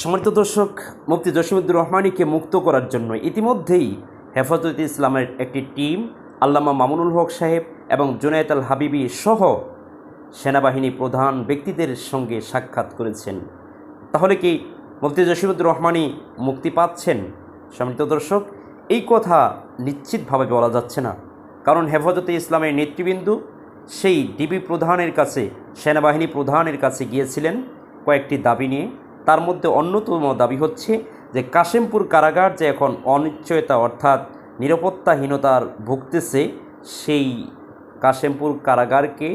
সম্মানিত দর্শক, মুফতি জসিমুদ্দুর রহমানিকে মুক্ত করার জন্য ইতিমধ্যেই হেফাজত ইসলামের একটি টিম, আল্লামা মামুনুল হক সাহেব এবং জুনায়েত আল হাবিবি সহ সেনাবাহিনী প্রধান ব্যক্তিদের সঙ্গে সাক্ষাৎ করেছেন। তাহলে কি মুফতি জসিমুদ্দুর রহমানি মুক্তি পাচ্ছেন? সম্মানিত দর্শক, এই কথা নিশ্চিতভাবে বলা যাচ্ছে না। কারণ হেফাজতে ইসলামের নেতৃবৃন্দ সেই ডিবি প্রধানের কাছে, সেনাবাহিনী প্রধানের কাছে গিয়েছিলেন কয়েকটি দাবি নিয়ে। তার মধ্যে অন্যতম দাবি হচ্ছে যে কাশেমপুর কারাগার যে এখন অনিশ্চয়তা অর্থাৎ নিরাপত্তাহীনতার ভুগতেছে, সেই কাশেমপুর কারাগারকে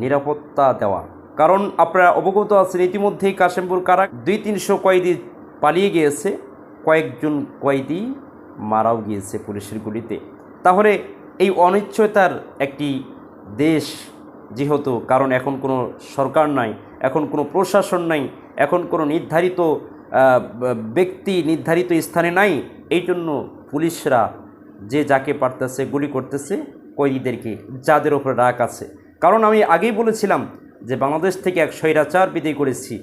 নিরাপত্তা দেওয়া। কারণ আপনারা অবগত আছেন, ইতিমধ্যেই কাশেমপুর কারা দুই তিনশো কয়েদি পালিয়ে গিয়েছে, কয়েকজন কয়েদি মারাও গিয়েছে পুলিশের গুলিতে। তাহলে এই অনিশ্চয়তার একটি দেশ যেহেতু, কারণ এখন কোনো সরকার নাই, এখন কোনো প্রশাসন নাই এখন কোনো নির্ধারিত ব্যক্তি নির্ধারিত স্থানে নাই, এই জন্য পুলিশরা যে যাকে পারতেছে, গুলি করতেছে, কয়েদিদেরকে, যাদের ওপর রাগ আছে। কারণ আমি আগেই বলেছিলাম যে বাংলাদেশ থেকে এক স্বৈরাচার বিদায় করেছি।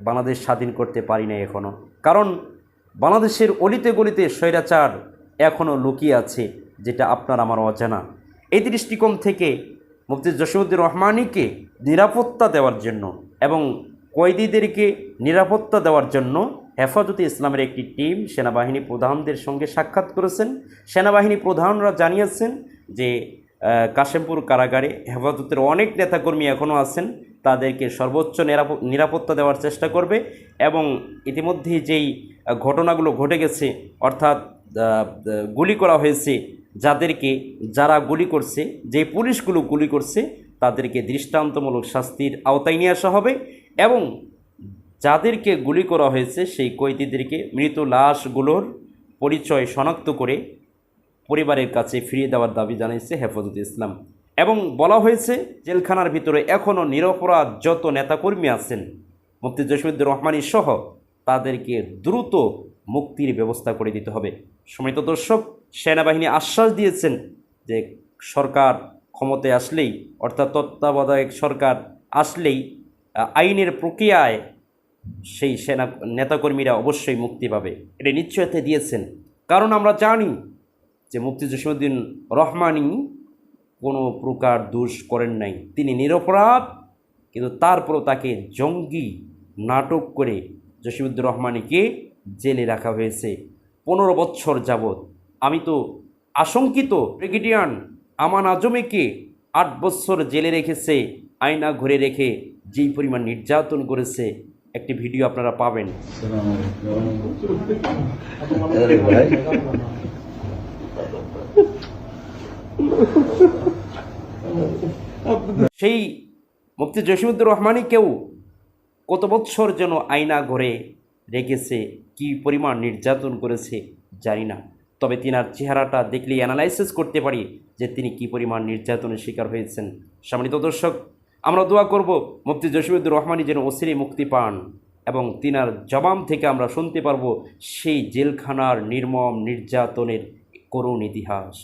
বাংলাদেশ স্বাধীন করতে পারি না এখনও কারণ বাংলাদেশের অলিতে গলিতে স্বৈরাচার এখনও লুকিয়ে আছে, যেটা আপনার আমার অজানা। এই দৃষ্টিকোণ থেকে মুফতি জসিমুদ্দিন রহমানিকে নিরাপত্তা দেওয়ার জন্য এবং কয়েদিদেরকে নিরাপত্তা দেওয়ার জন্য হেফাজতে ইসলামের একটি টিম সেনাবাহিনী প্রধানদের সঙ্গে সাক্ষাৎ করেছেন। সেনাবাহিনী প্রধানরা জানিয়েছেন যে কাশেমপুর কারাগারে হেফাজতের অনেক নেতাকর্মী এখনও আছেন। তাদেরকে সর্বোচ্চ নিরাপত্তা দেওয়ার চেষ্টা করবে এবং ইতিমধ্যেই যেই ঘটনাগুলো ঘটে গেছে, অর্থাৎ গুলি করা হয়েছে, যাদেরকে যারা গুলি করছে, যে পুলিশগুলো গুলি করছে, তাদেরকে দৃষ্টান্তমূলক শাস্তির আওতায় নিয়ে আসা হবে। এবং যাদেরকে গুলি করা হয়েছে সেই কয়েদিদেরকে মৃত লাশগুলোর পরিচয় শনাক্ত করে পরিবারের কাছে ফিরিয়ে দেওয়ার দাবি জানিয়েছে হেফাজত ইসলাম। এবং বলা হয়েছে, জেলখানার ভিতরে এখনও নিরপরাধ যত নেতাকর্মী আছেন, মুফতি জসিমুদ্দুর রহমানী সহ তাদেরকে দ্রুত মুক্তির ব্যবস্থা করে দিতে হবে। সমিত দর্শক, সেনাবাহিনী আশ্বাস দিয়েছেন যে সরকার ক্ষমতায় আসলেই, অর্থাৎ তত্ত্বাবধায়ক সরকার আসলেই আইনের প্রক্রিয়ায় সেই সেনা নেতাকর্মীরা অবশ্যই মুক্তি পাবে। এটা নিশ্চয়তা দিয়েছেন। কারণ আমরা জানি যে মুফতি জসিমুদ্দিন রহমানি কোনো প্রকার দোষ করেন নাই। তিনি নিরপরাধ, কিন্তু তারপরও তাকে জঙ্গি নাটক করে জসিমুদ্দিন রহমানিকে জেলে রাখা হয়েছে। পনেরো বছর যাবৎ। আমি তো আশঙ্কিত ব্রিগেডিয়ান আমান আজমেকে আট বছর জেলে রেখেছে, আয়না ঘুরে রেখে যেই পরিমাণ নির্যাতন করেছে, একটি ভিডিও আপনারা পাবেন। সেই মুফতি জসিমুদ্দুর রহমানিকেও কত বৎসর যেন আয়না ঘরে রেখেছে, কি পরিমাণ নির্যাতন করেছে জানি না। তবে তিনার চেহারাটা দেখলেই অ্যানালাইসিস করতে পারি যে তিনি কি পরিমাণ নির্যাতনের শিকার হয়েছেন। সম্মানিত দর্শক আমরা দোয়া করব মুফতি জসিমুদ্দুর রহমানি যেন অসিরে মুক্তি পান এবং তিনার জবাম থেকে আমরা শুনতে পারব সেই জেলখানার নির্মম নির্যাতনের করুণ ইতিহাস।